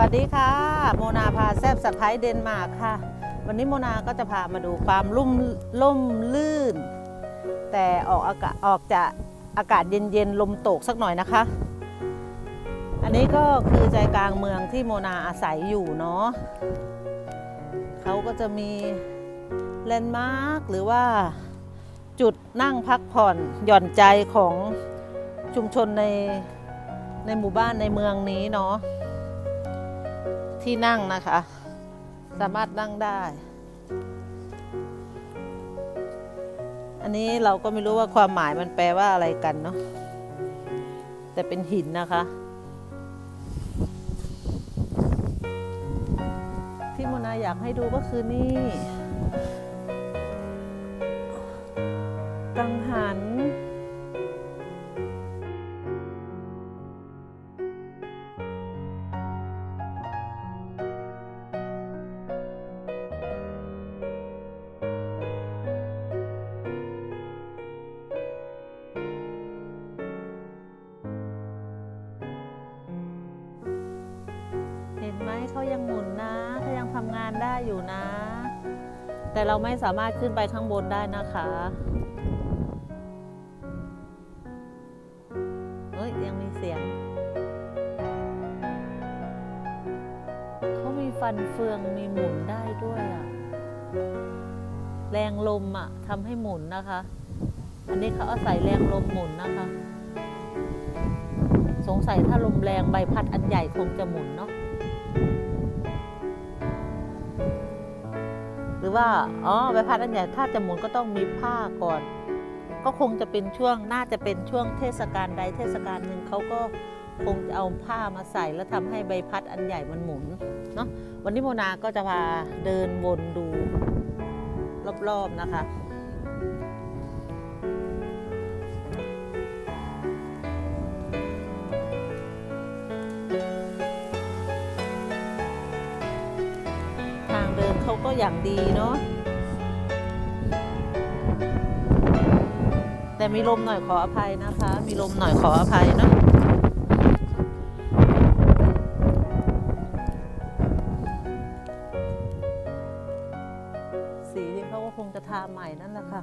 วัสดีค่ะ โมนาพาแซบสะพ้ายเดนมาร์กค่ะ วันนี้โมนาก็จะพามาดูความลุ่มล่มลื่น แต่ออกอากาศออกจากอากาศเย็นๆลมตกสักหน่อยนะคะ อันนี้ก็คือใจกลางเมืองที่โมนาอาศัยอยู่เนาะเขาก็จะมีแลนด์มาร์คหรือว่าจุดนั่งพักผ่อนหย่อนใจของชุมชนในในหมู่บ้านในเมืองนี้เนาะ ที่นั่งนะคะ สามารถนั่งได้ อันนี้เราก็ไม่รู้ว่าความหมายมันแปลว่าอะไรกันเนาะแต่เป็นหินนะคะ ที่โมนาอยากให้ดูก็คือนี่กังหัน ได้อยู่นะ แต่เราไม่สามารถขึ้นไปข้างบนได้นะคะเอ้ยยังมีเสียง เขามีฟันเฟืองมีหมุนได้ด้วยอะแรงลมอะทำให้หมุนนะคะ อันนี้เขาอาศัยแรงลมหมุนนะคะ สงสัยถ้าลมแรงใบพัดอันใหญ่คงจะหมุนเนาะ รือว่าอ๋อใบพัดอันใหญ่ถ้าจะหมุนก็ต้องมีผ้าก่อน ก็คงจะเป็นช่วงน่าจะเป็นช่วงเทศกาลใดเทศกาลหนึ่งเขาก็คงจะเอาผ้ามาใส่แล้วทำให้ใบพัดอันใหญ่มันหมุนเนาะวันนี้โมนาก็จะพาเดินวนดูรอบๆนะคะ เขาก็อย่างดีเนาะแต่มีลมหน่อยขออภัยนะคะ มีลมหน่อยขออภัยเนาะสีที่เขาก็คงจะทาใหม่นั่นแหละค่ะ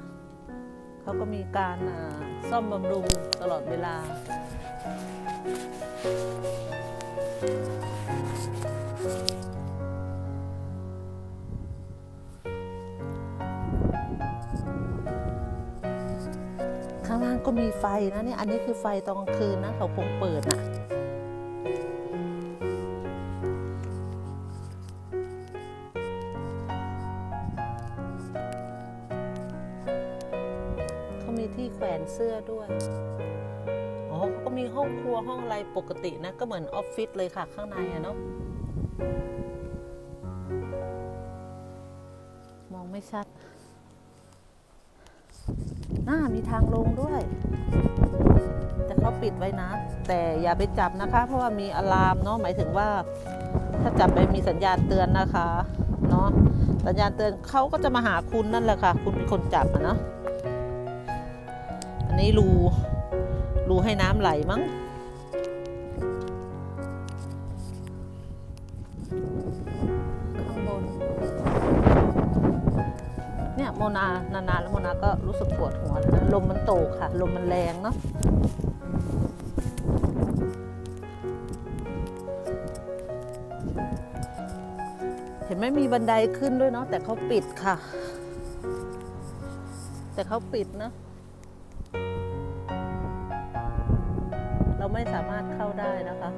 เขาก็มีการอ่าซ่อมบำรุงตลอดเวลาข้างล่างก็มีไฟนะเนี่ยอันนี้คือไฟตอนกลางคืนนะเขาคงเปิดนะเขามีที่แขวนเสื้อด้วยอ๋อเขาก็มีห้องครัวห้องอะไรปกตินะ ก็เหมือนออฟฟิศเลยค่ะข้างในอะเนาะมองไม่ชัด น่ามีทางลงด้วย แต่เขาปิดไว้นะ แต่อย่าไปจับนะคะ เพราะว่ามีอะลามเนาะหมายถึงว่า ถ้าจับไปมีสัญญาณเตือนนะคะเนาะสัญญาณเตือนเขาก็จะมาหาคุณนั่นแหละค่ะ คุณเป็นคนจับอะเนาะอันนี้รูรูให้น้ำไหลมั้ง นี่ยโมนานานๆแล้วโมนาก็รู้สึกปวดหัวแล้วนะลมมันโตกค่ะ ลมมันแรงเนาะเห็นไหมมีบันไดขึ้นด้วยเนาะแต่เขาปิดค่ะ แต่เขาปิดเนาะเราไม่สามารถเข้าได้นะคะ